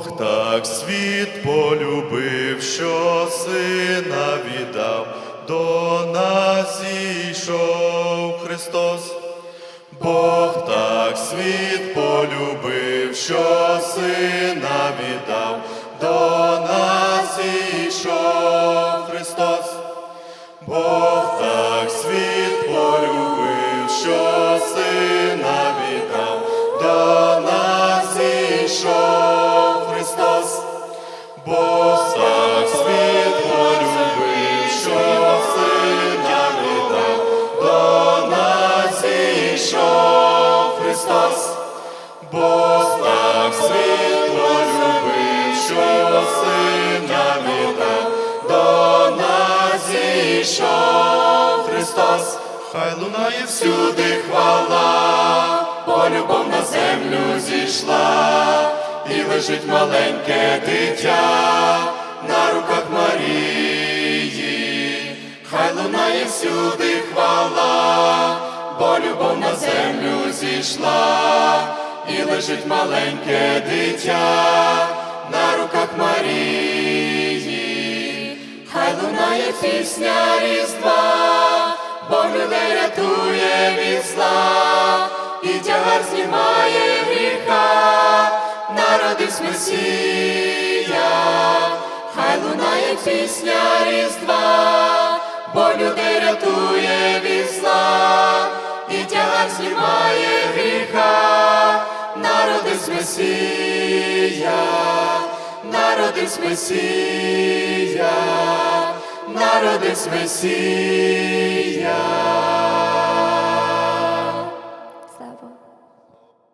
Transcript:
Бог так світ полюбив, що сина віддав, до нас зійшов Христос. Бог так світ полюбив, що сина віддав, до нас зійшов Христос. Бог так світ полюбив, що сина віддав, до нас зійшов Христос. Бог так світ полюбив, що сина віддав, до нас зійшов Христос. Хай лунає всюди хвала, бо любов на землю зійшла, і лежить маленьке дитя на руках Марії. Хай лунає всюди хвала, бо любов на землю зійшла, і лежить маленьке дитя на руках Марії. Хай лунає пісня Різдва, Бог людей рятує від зла, і тягар знімає гріха, народився Месія, хай лунає пісня Різдва, Месія, народився Месія, народись Месія.